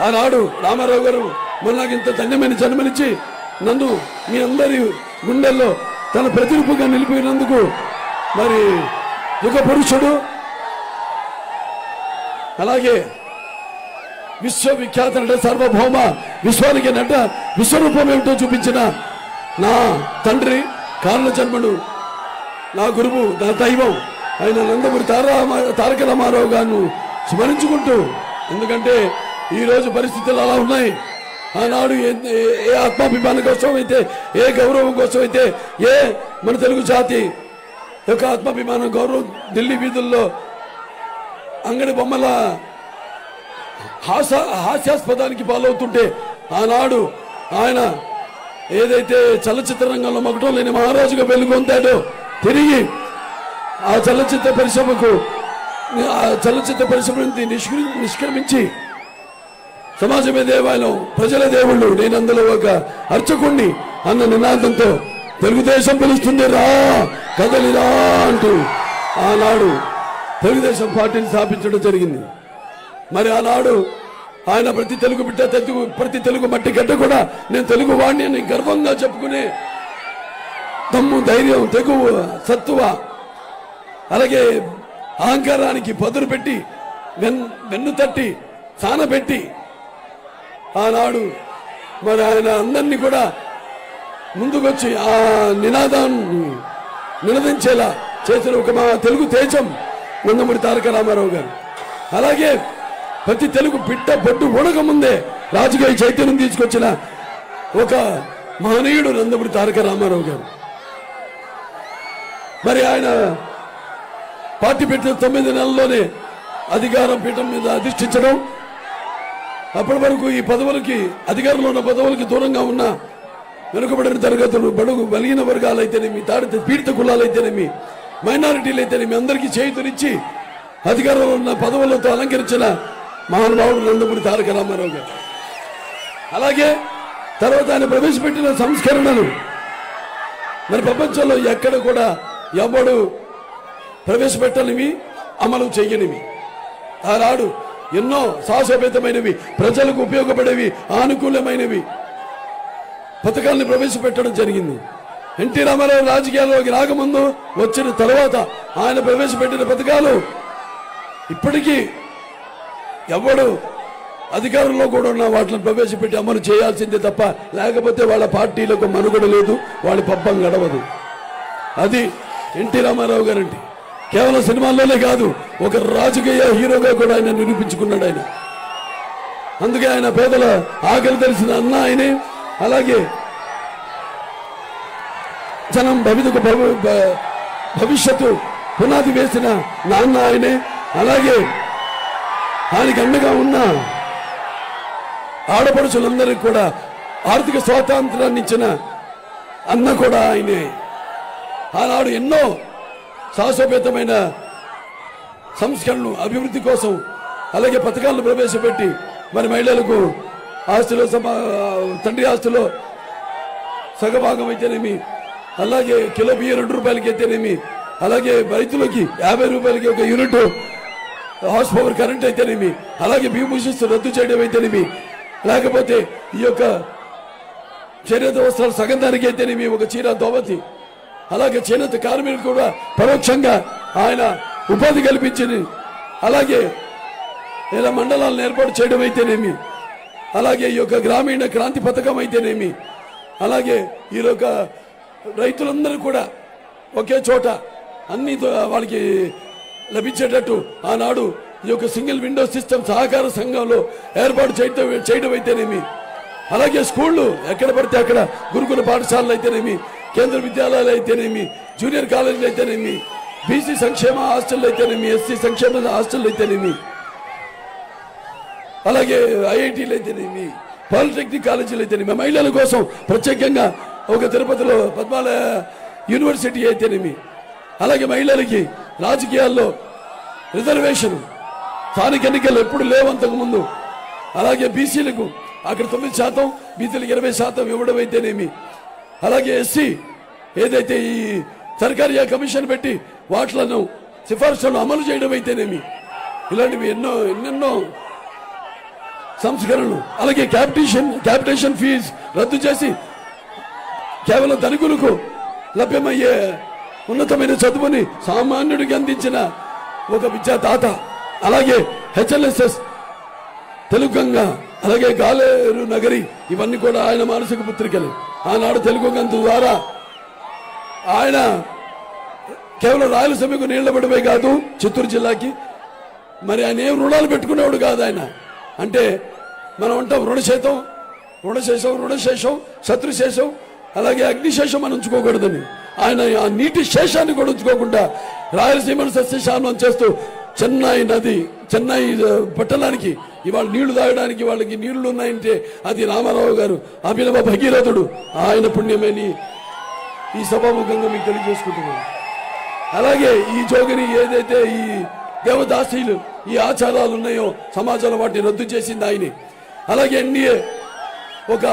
ఆనాడు రామారావు గారు మొన్న ఇంత ధన్యమైన జన్మనిచ్చి నన్ను మీ అందరి గుండెల్లో తన ప్రతిరూపంగా నిలిపినందుకు మరి యుగ పురుషుడు అలాగే విశ్వవిఖ్యాత నట సార్వభౌమ విశ్వానికి నట విశ్వరూపం ఏమిటో చూపించిన నా తండ్రి కారణ జన్మడు నా గురువు నా దైవం ఆయన నందమూరి తారా తారక రామారావు గారిను స్మరించుకుంటూ ఎందుకంటే ఈ రోజు పరిస్థితులు అలా ఉన్నాయి. ఆనాడు ఏ ఏ- ఆత్మాభిమానం కోసం అయితే ఏ గౌరవం కోసం అయితే ఏ మన తెలుగు జాతి యొక్క ఆత్మాభిమానం గౌరవం ఢిల్లీ వీధుల్లో అంగడి బొమ్మల హాస హాస్యాస్పదానికి పాలవుతుంటే ఆనాడు ఆయన ఏదైతే చలచిత్ర రంగంలో మగటం లేని మహారాజుగా వెలుగొందాడో తిరిగి ఆ చలచిత్ర పరిశ్రమకు ఆ చలచిత్ర పరిశ్రమ నుంచి నిష్క్రమించి సమాజమే దేవాలయం. ప్రజల దేవుళ్ళు. నేను అందులో ఒక అర్చకుణ్ణి అన్న నినాదంతో తెలుగుదేశం పిలుస్తుంది. రా కదలిరా అంటూ ఆనాడు తెలుగుదేశం పార్టీని స్థాపించడం జరిగింది. మరి ఆనాడు ఆయన ప్రతి తెలుగు బిడ్డ తెలుగు ప్రతి తెలుగు మట్టి గడ్డ కూడా నేను తెలుగు వాణ్ణి అని గర్వంగా చెప్పుకునే దమ్ము ధైర్యం తెగువ సత్తువ అలాగే అహంకారానికి పదును పెట్టి వెన్ వెన్ను తట్టి సానబెట్టి ఆనాడు మరి ఆయన అందరినీ కూడా ముందుకొచ్చి ఆ నినాదాన్ని నినదించేలా చేసిన ఒక మా తెలుగు తేజం నందమూరి తారక రామారావు గారు. అలాగే ప్రతి తెలుగు బిడ్డ బొడ్డు ఉడక ముందే రాజకీయ చైతన్యం తీసుకొచ్చిన ఒక మహనీయుడు నందమూరి తారక రామారావు గారు. మరి ఆయన పార్టీ పెట్టిన తొమ్మిది నెలల్లోనే అధికారం పీఠం మీద అధిష్ఠించడం అప్పటి వరకు ఈ పదవులకి అధికారంలో ఉన్న పదవులకి దూరంగా ఉన్న వెనుకబడిన తరగతులు బడుగు బలిగిన వర్గాలైతేనేమి తాడిత పీడిత కులాలైతేనేమి మైనారిటీలు అయితేనేమి అందరికీ చేయుతనిచ్చి అధికారంలో ఉన్న పదవులతో అలంకరించిన మహానుభావుడు నందమూరి తారక రామారావు గారు. అలాగే తర్వాత ఆయన ప్రవేశపెట్టిన సంస్కరణలు. మరి ప్రపంచంలో ఎక్కడ కూడా ఎవడు ప్రవేశపెట్టనివి అమలు చెయ్యనివి ఆనాడు ఎన్నో సాహసోపేతమైనవి ప్రజలకు ఉపయోగపడేవి ఆనుకూలమైనవి. పథకాలను ప్రవేశపెట్టడం జరిగింది. ఎన్టీ రామారావు రాజకీయాల్లోకి రాకముందు వచ్చిన తర్వాత ఆయన ప్రవేశపెట్టిన పథకాలు ఇప్పటికీ ఎవడు అధికారంలో కూడా ఉన్న వాటిని ప్రవేశపెట్టి అమలు చేయాల్సిందే తప్ప లేకపోతే వాళ్ళ పార్టీలకు మనుగడ లేదు వాళ్ళ పబ్బం గడవదు. అది ఎన్టీ రామారావు గారండి కేవలం సినిమాల్లోనే కాదు ఒక రాజకీయ హీరోగా కూడా ఆయన నిరూపించుకున్నాడు ఆయన. అందుకే ఆయన పేదల ఆకలి తెలిసిన అన్న ఆయనే. అలాగే జనం భవితకు భవిష్యత్తు పునాది వేసిన నాన్న ఆయనే. అలాగే ఆయనకి అండగా ఉన్న ఆడపడుచులందరికీ కూడా ఆర్థిక స్వాతంత్రాన్ని ఇచ్చిన అన్న కూడా ఆయనే. ఆనాడు ఎన్నో శాశ్వతమైన సంస్కరణలు అభివృద్ధి కోసం అలాగే పథకాలను ప్రవేశపెట్టి మరి మహిళలకు ఆస్తిలో సమా తండ్రి ఆస్తిలో సగభాగం అయితేనేమి అలాగే కిలో బియ్యం రెండు రూపాయలకి అయితేనేమి అలాగే రైతులకి యాభై రూపాయలకి ఒక యూనిట్ హార్స్ పవర్ కరెంట్ అయితేనేమి అలాగే భీభూషిస్తూ రద్దు చేయడం అయితేనేమి లేకపోతే ఈ యొక్క చర్య వస్త్రాలు సగం దానికి అయితేనేమి ఒక చీర దోవతి అలాగే చేనేత కార్మికులు కూడా పరోక్షంగా ఆయన ఉపాధి కల్పించింది. అలాగే ఇలా మండలాలను ఏర్పాటు చేయడం అయితేనేమి అలాగే ఈ యొక్క గ్రామీణ క్రాంతి పథకం అయితేనేమి అలాగే ఈ యొక్క రైతులందరూ కూడా ఒకే చోట అన్ని వాళ్ళకి లభించేటట్టు ఆనాడు ఈ యొక్క సింగిల్ విండో సిస్టమ్ సహకార సంఘంలో ఏర్పాటు చేయటం చేయడం అయితేనేమి అలాగే స్కూళ్ళు ఎక్కడ పడితే అక్కడ గురుకుల పాఠశాలలు అయితేనేమి కేంద్ర విద్యాలయాలు అయితేనేమి జూనియర్ కాలేజీలు అయితేనేమి బీసీ సంక్షేమ హాస్టల్ అయితేనేమి ఎస్సీ సంక్షేమ హాస్టల్ అయితేనేమి అలాగే ఐఐటీలు అయితేనేమి పాలిటెక్నిక్ కాలేజీలు అయితేనేమి మహిళల కోసం ప్రత్యేకంగా ఒక తిరుపతిలో పద్మాల యూనివర్సిటీ అయితేనేమి అలాగే మహిళలకి రాజకీయాల్లో రిజర్వేషన్ స్థానిక ఎన్నికలు ఎప్పుడు లేవు ముందు అలాగే బీసీలకు అక్కడ తొమ్మిది శాతం బీసీలకు ఇరవై శాతం ఇవ్వడం అయితేనేమి అలాగే ఎస్సీ ఏదైతే ఈ సర్కారీ కమిషన్ పెట్టి వాటిలను సిఫార్సులను అమలు చేయడం అయితేనేమి? ఇలాంటివి ఎన్నో ఎన్నెన్నో సంస్కరణలు. అలాగే క్యాపిటేషన్ క్యాపిటేషన్ ఫీజు రద్దు చేసి కేవలం ధనికులకు లభ్యమయ్యే ఉన్నతమైన చదువుని సామాన్యుడికి అందించిన ఒక విద్యాదాత అలాగే హెచ్ఎల్ఎస్ఎస్ తెలుగంగా అలాగే గాలేరు నగరి ఇవన్నీ కూడా ఆయన మానసిక పుత్రికలు. ఆనాడు తెలుగు గంతు ద్వారా ఆయన కేవలం రాయలసీమకు నీళ్ళ పడిపోయి కాదు చిత్తూరు జిల్లాకి. మరి ఆయన ఏం రుణాలు పెట్టుకునేవాడు కాదు ఆయన. అంటే మనం అంటాం రుణశేతం రుణశేషం రుణశేషం శత్రుశేషం అలాగే అగ్నిశేషం మనం ఉంచుకోకూడదని. ఆయన ఆ నీటి శేషాన్ని కూడా ఉంచుకోకుండా రాయలసీమను సస్యశామం చేస్తూ చెన్నై నది చెన్నై పట్టణానికి ఇవాళ నీళ్ళు తాగడానికి వాళ్ళకి నీళ్ళు ఉన్నాయంటే అది రామారావు గారు అభినవ భగీరథుడు. ఆయన పుణ్యమని ఈ సభాముఖంగా మీకు తెలియజేసుకుంటున్నాను. అలాగే ఈ జోగిని ఏదైతే ఈ దేవదాసీలు ఈ ఆచారాలు ఉన్నాయో సమాజంలో వాటిని రద్దు చేసింది ఆయనే. అలాగే ఎన్డీఏ ఒక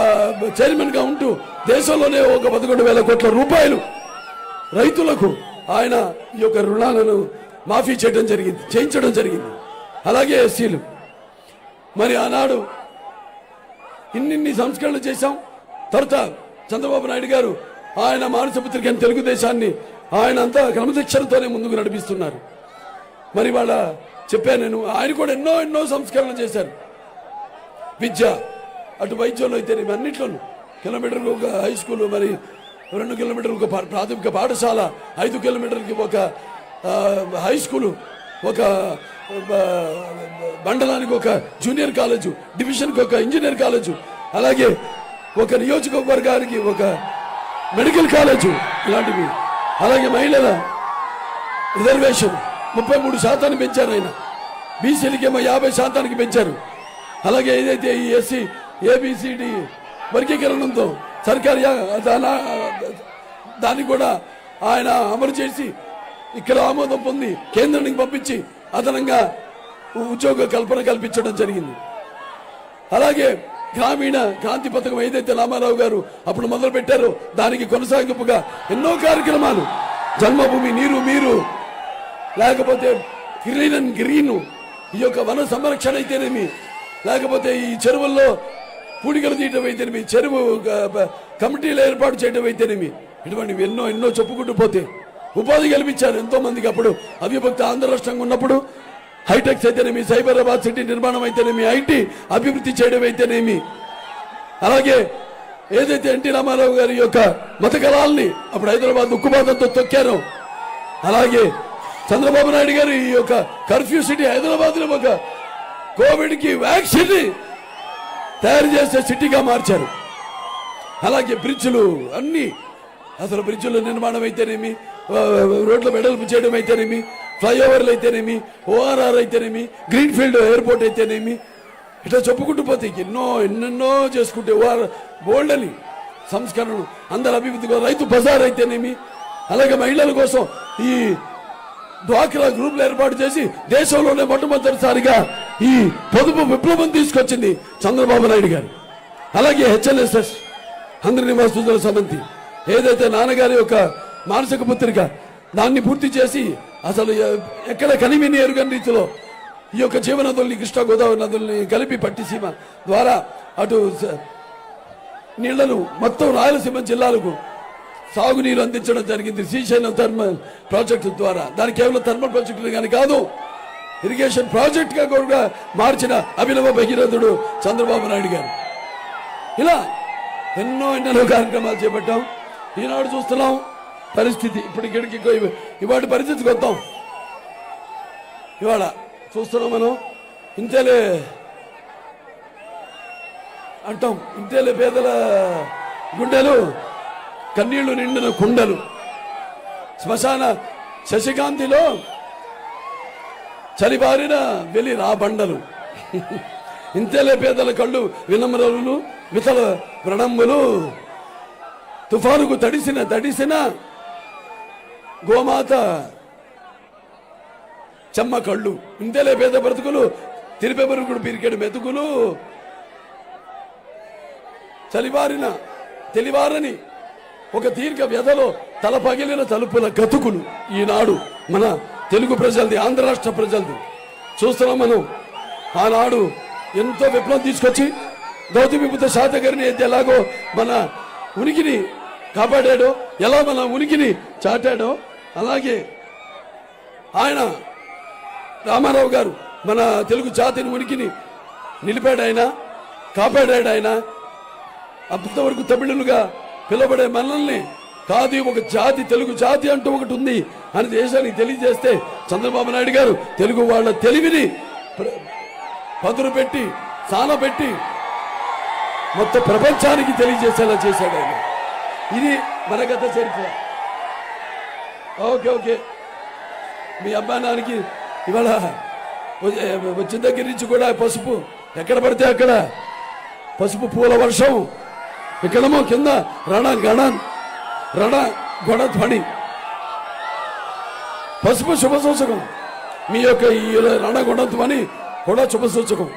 చైర్మన్గా ఉంటూ దేశంలోనే ఒక పదకొండు వేల కోట్ల రూపాయలు రైతులకు ఆయన ఈ యొక్క రుణాలను మాఫీ చేయడం జరిగింది చేయించడం జరిగింది. అలాగే ఎస్సీలు. మరి ఆనాడు ఇన్నిన్ని సంస్కరణలు చేశాం. తర్వాత చంద్రబాబు నాయుడు గారు ఆయన మానసపుత్రిక తెలుగుదేశాన్ని ఆయన అంతా క్రమశిక్షణతోనే ముందుకు నడిపిస్తున్నారు. మరి వాళ్ళ చెప్పాను నేను ఆయన కూడా ఎన్నో ఎన్నో సంస్కరణలు చేశారు. విద్య అటు వైద్యంలో అయితే అన్నింటిలోనూ కిలోమీటర్కి ఒక హై స్కూల్ మరి రెండు కిలోమీటర్లకు ఒక పా- ప్రాథమిక పాఠశాల ఐదు కిలోమీటర్కి ఒక హై స్కూలు ఒక మండలానికి ఒక జూనియర్ కాలేజు డివిజన్కి ఒక ఇంజనీర్ కాలేజు అలాగే ఒక నియోజకవర్గానికి ఒక మెడికల్ కాలేజు ఇలాంటివి. అలాగే మహిళల రిజర్వేషన్ ముప్పై మూడు శాతాన్ని పెంచారు ఆయన. బీసీలకి ఏమో యాభై శాతానికి పెంచారు. అలాగే ఏదైతే ఈ ఎస్సీ ఏబిసిడి వర్గీకరణంతో సర్కారు యా- దాన్ని కూడా ఆయన అమలు చేసి ఇక్కడ ఆమోదం పొంది కేంద్రానికి పంపించి అదనంగా ఉద్యోగ కల్పన కల్పించడం జరిగింది. అలాగే గ్రామీణ క్రాంతి పథకం ఏదైతే రామారావు గారు అప్పుడు మొదలు పెట్టారో దానికి కొనసాగింపుగా ఎన్నో కార్యక్రమాలు. జన్మభూమి నీరు మీరు లేకపోతే గ్రీన్ అండ్ గ్రీన్ ఈ యొక్క వన సంరక్షణ అయితేనేమి లేకపోతే ఈ చెరువుల్లో పూడికలు తీయటం అయితేనేమి చెరువు కమిటీలు ఏర్పాటు చేయడం అయితేనేమి ఇటువంటివి ఎన్నో ఎన్నో చెప్పుకుంటూ పోతే ఉపాధి కల్పించారు ఎంతో మందికి అప్పుడు. అవిభక్త ఆంధ్ర రాష్ట్రంగా ఉన్నప్పుడు హైటెక్స్ అయితేనేమి సైబరాబాద్ సిటీ నిర్మాణం అయితేనేమి ఐటీ అభివృద్ధి చేయడం అయితేనేమి. అలాగే ఏదైతే ఎన్టీ రామారావు గారి యొక్క మత కళాలని అప్పుడు హైదరాబాద్ ఉక్కుపాతంతో తొక్కారు అలాగే చంద్రబాబు నాయుడు గారు ఈ యొక్క కర్ఫ్యూ సిటీ హైదరాబాద్లో ఒక కోవిడ్కి వ్యాక్సిన్ తయారు చేసే సిటీగా మార్చారు. అలాగే బ్రిడ్జ్లు అన్ని అసలు బ్రిడ్జ్ల నిర్మాణం అయితేనేమి రోడ్ల మెడల్పు చేయడం అయితేనేమి ఫ్లైఓవర్లు అయితేనేమి ఓఆర్ఆర్ అయితేనేమి గ్రీన్ ఫీల్డ్ ఎయిర్పోర్ట్ అయితేనేమి ఇట్లా చెప్పుకుంటూ పోతే ఎన్నో ఎన్నెన్నో చేసుకుంటే ఓఆర్ బోల్డ్ అని సంస్కరణలు. అందరి అభివృద్ధి కోసం రైతు బజార్ అయితేనేమి అలాగే మహిళల కోసం ఈ డ్వాక్రా గ్రూపులు ఏర్పాటు చేసి దేశంలోనే మొట్టమొదటిసారిగా ఈ పొదుపు విప్లవం తీసుకొచ్చింది చంద్రబాబు నాయుడు గారు. అలాగే హెచ్ఎల్ఎస్ఎస్ అందరి నివాసుల సమంతి. ఏదైతే నాన్నగారి యొక్క మానసిక పుత్రిక దాన్ని పూర్తి చేసి అసలు ఎ- ఎక్కడ కనివిని ఎరుగని రీతిలో ఈ యొక్క జీవనదుల్ని కృష్ణా గోదావరి నదుల్ని కలిపి పట్టిసీమ ద్వారా అటు నీళ్ళను మొత్తం రాయలసీమ జిల్లాలకు సాగునీరు అందించడం జరిగింది. శ్రీశైలం థర్మల్ ప్రాజెక్టు ద్వారా. దాని కేవలం థర్మల్ ప్రాజెక్టులు కానీ కాదు ఇరిగేషన్ ప్రాజెక్ట్గా కూడా మార్చిన అభినవ భగీరథుడు చంద్రబాబు నాయుడు గారు. ఇలా ఎన్నో ఎన్నెన్నో కార్యక్రమాలు చేపట్టాం. ఈనాడు చూస్తున్నాం పరిస్థితి ఇప్పుడు ఇక్కడికి ఇవాటి పరిస్థితికి వద్దాం. ఇవాళ చూస్తున్నాం మనం ఇంతేలే అంటాం ఇంతేలే పేదల గుండెలు కన్నీళ్ళు నిండిన కుండలు. శ్మశాన శశికాంతిలో చలిబారిన వెలి రాబండలు. ఇంతేలే పేదల కళ్ళు వినమ్రలు వితల ప్రణమ్ములు తుఫానుకు తడిసిన తడిసిన గోమాత. చెమ్మ కళ్ళు. ఇంతేలే పేద బ్రతుకులు. తిరిపెబరుగుడు పిరికెడు మెతుకులు. చలివారిన తెలివారని ఒక దీర్ఘ వ్యధలో తల పగిలిన తలుపుల గతుకులు ఈనాడు మన తెలుగు ప్రజలది ఆంధ్ర రాష్ట్ర ప్రజలది. చూస్తున్నాం మనం. ఆనాడు ఎంతో విప్లవం తీసుకొచ్చి గౌతమిబుద్ధ శాతగారిని అయితే ఎలాగో మన ఉనికిని కాపాడాడో ఎలా మన ఉనికిని చాటాడో అలాగే ఆయన రామారావు గారు మన తెలుగు జాతిని ఉనికిని నిలిపాడు ఆయన కాపాడాడు ఆయన. అంతవరకు తమిళులుగా పిలువబడే మనల్ని కాదు ఒక జాతి తెలుగు జాతి అంటూ ఒకటి ఉంది అని దేశానికి తెలియజేస్తే చంద్రబాబు నాయుడు గారు తెలుగు వాళ్ళ తెలివిని పదురు పదును పెట్టి చాలా పెట్టి మొత్తం ప్రపంచానికి తెలియజేసేలా చేశాడు ఆయన. ఇది మన గత చరిత్ర. Okay okay. మీ అబ్బానానికి ఇవాళ వచ్చిన దగ్గర నుంచి కూడా పసుపు ఎక్కడ పడితే అక్కడ పసుపు పూల వర్షం. ఇక్కడమో కింద రణ గణ రణ గొడ ధ్వని. పసుపు శుభ సూచకం. మీ యొక్క ఈ రణ గొడ ధ్వని కూడా శుభ సూచకం.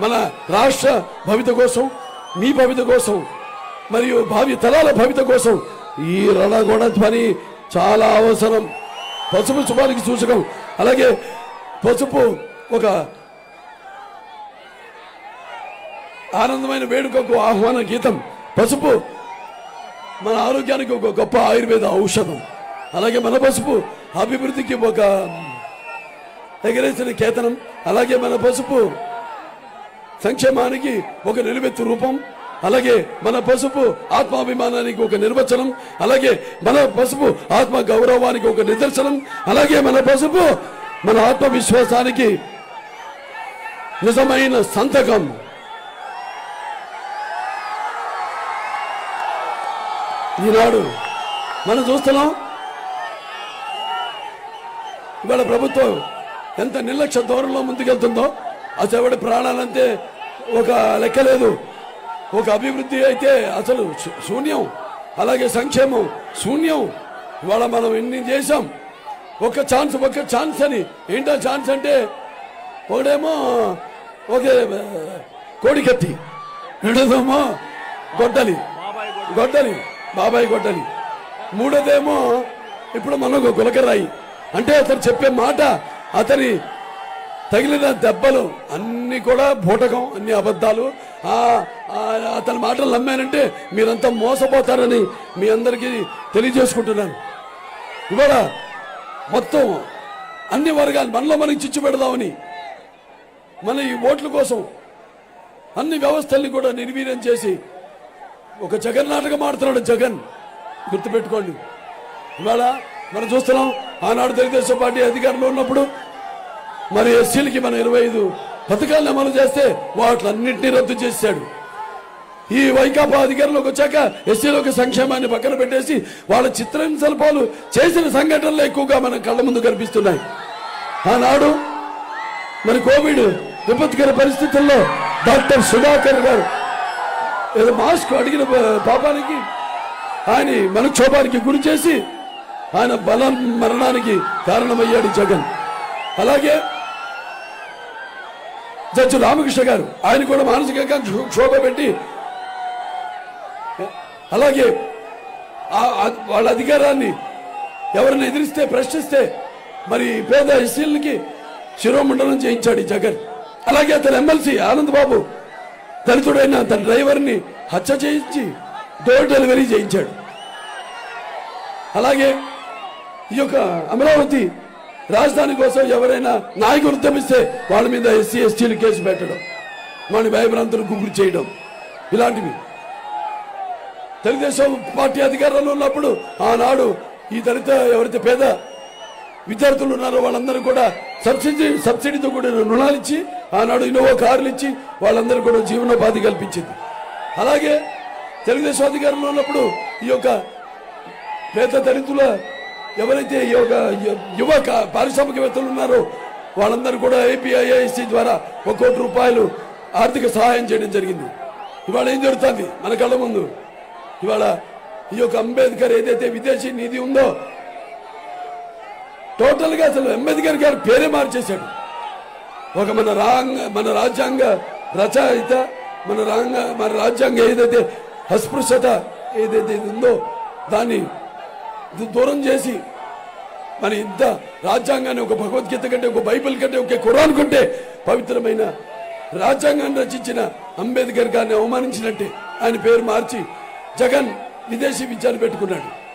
మన రాష్ట్ర భవిత కోసం మీ భవిత కోసం మరియు భావి తరాల భవిత కోసం ఈ రణ గొడ ధ్వని చాలా అవసరం. పసుపు శుభానికి సూచకం. అలాగే పసుపు ఒక ఆనందమైన వేడుకకు ఆహ్వాన గీతం. పసుపు మన ఆరోగ్యానికి ఒక గొప్ప ఆయుర్వేద ఔషధం. అలాగే మన పసుపు అభివృద్ధికి ఒక ఎగరేసిన కేతనం. అలాగే మన పసుపు సంక్షేమానికి ఒక నిలువెత్తు రూపం. అలాగే మన పసుపు ఆత్మాభిమానానికి ఒక నిర్వచనం అలాగే మన పసుపు ఆత్మ గౌరవానికి ఒక నిదర్శనం అలాగే మన పసుపు మన ఆత్మవిశ్వాసానికి నిజమైన సంతకం. ఈనాడు మనం చూస్తున్నాం ఇవాళ ప్రభుత్వం ఎంత నిర్లక్ష్య ధోరణిలో ముందుకెళ్తుందో అసలు ఎవడి ప్రాణాలంటే ఒక లెక్క లేదు. ఒక అభివృద్ధి అయితే అసలు శూన్యం అలాగే సంక్షేమం శూన్యం. ఇవాళ మనం ఎన్ని చేశాం? ఒక ఛాన్స్ ఒక ఛాన్స్ అని. ఏంటో ఛాన్స్ అంటే ఒకడేమో ఒకే కోడికత్తి రెండోదేమో గొడ్డలి. గొడ్డలి బాబాయ్ గొడ్డలి. మూడోదేమో ఇప్పుడు మనకు గులకరాయి. అంటే అతను చెప్పే మాట అతని తగిలిన దెబ్బలు అన్ని కూడా బూటకం అన్ని అబద్ధాలు. అతని మాటలు నమ్మానంటే మీరంతా మోసపోతారని మీ అందరికీ తెలియజేసుకుంటున్నాను. ఇవాళ మొత్తం అన్ని వర్గాలు మనలో మనకి చిచ్చు పెడదామని మన ఈ ఓట్ల కోసం అన్ని వ్యవస్థల్ని కూడా నిర్వీర్యం చేసి ఒక జగన్ నాటకం ఆడుతున్నాడు జగన్. గుర్తుపెట్టుకోండి. ఇవాళ మనం చూస్తున్నాం ఆనాడు తెలుగుదేశం పార్టీ అధికారంలో ఉన్నప్పుడు మరి ఎస్సీలకి మన ఇరవై ఐదు పథకాలను అమలు చేస్తే వాటిలన్నింటినీ రద్దు చేశాడు. ఈ వైకాపా అధికారంలోకి వచ్చాక ఎస్సీలోకి సంక్షేమాన్ని పక్కన పెట్టేసి వాళ్ళ చిత్రహింసలపాలు చేసిన సంఘటనలు ఎక్కువగా మన కళ్ళ ముందు కనిపిస్తున్నాయి. ఆనాడు మరి కోవిడ్ విపత్కర పరిస్థితుల్లో డాక్టర్ సుధాకర్ గారు ఏదో మాస్క్ అడిగిన పా- పాపానికి ఆయన మనక్షోభానికి గురి చేసి ఆయన బలం మరణానికి కారణమయ్యాడు జగన్. అలాగే జడ్జి రామకృష్ణ గారు ఆయన కూడా మానసికంగా క్షోభ పెట్టి అలాగే వాళ్ళ అధికారాన్ని ఎవరిని ఎదిరిస్తే ప్రశ్నిస్తే మరి పేద ఎస్సీలకి శిరోమండలం చేయించాడు ఈ జగన్. అలాగే అతను ఎమ్మెల్సీ ఆనంద్ బాబు దళితుడైన తన డ్రైవర్ని హత్య చేయించి డోర్ డెలివరీ చేయించాడు. అలాగే ఈ యొక్క అమరావతి రాజధాని కోసం ఎవరైనా నాయకులు ఉద్యమిస్తే వాళ్ళ మీద ఎస్సీ ఎస్టీలు కేసు పెట్టడం వాడిని భయభ్రాంతులకు గురి చేయడం ఇలాంటివి. తెలుగుదేశం పార్టీ అధికారంలో ఉన్నప్పుడు ఆనాడు ఈ దళిత ఎవరైతే పేద విద్యార్థులు ఉన్నారో వాళ్ళందరూ కూడా సబ్సిడీ సబ్సిడీతో కూడిన రుణాలు ఇచ్చి ఆనాడు ఇన్నోవో కార్లు ఇచ్చి వాళ్ళందరూ కూడా జీవనోపాధి కల్పించింది. అలాగే తెలుగుదేశం అధికారంలో ఉన్నప్పుడు ఈ యొక్క పేద దళితుల ఎవరైతే ఈ యొక్క పారిశ్రామికవేత్తలు ఉన్నారో వాళ్ళందరూ కూడా ఏపీఐఐసి ద్వారా ఒక కోటి రూపాయలు ఆర్థిక సహాయం చేయడం జరిగింది. ఇవాళ ఏం జరుగుతుంది? మన కళ్ళ ముందు. ఇవాళ ఈ యొక్క అంబేద్కర్ ఏదైతే విదేశీ నిధి ఉందో టోటల్గా అసలు అంబేద్కర్ గారి పేరే మార్చేశాడు. ఒక మన రాంగ మన రాజ్యాంగ రచయిత మన రాంగ మన రాజ్యాంగ ఏదైతే అస్పృశ్యత ఏదైతే ఉందో దాన్ని దూరం చేసి మరి ఇంత రాజ్యాంగాన్ని ఒక భగవద్గీత కంటే ఒక బైబిల్ కంటే ఒక కురాన్ కంటే పవిత్రమైన రాజ్యాంగాన్ని రచించిన అంబేద్కర్ గారిని అవమానించినట్టే ఆయన పేరు మార్చి జగన్ విదేశీ విద్యను పెట్టుకున్నాడు.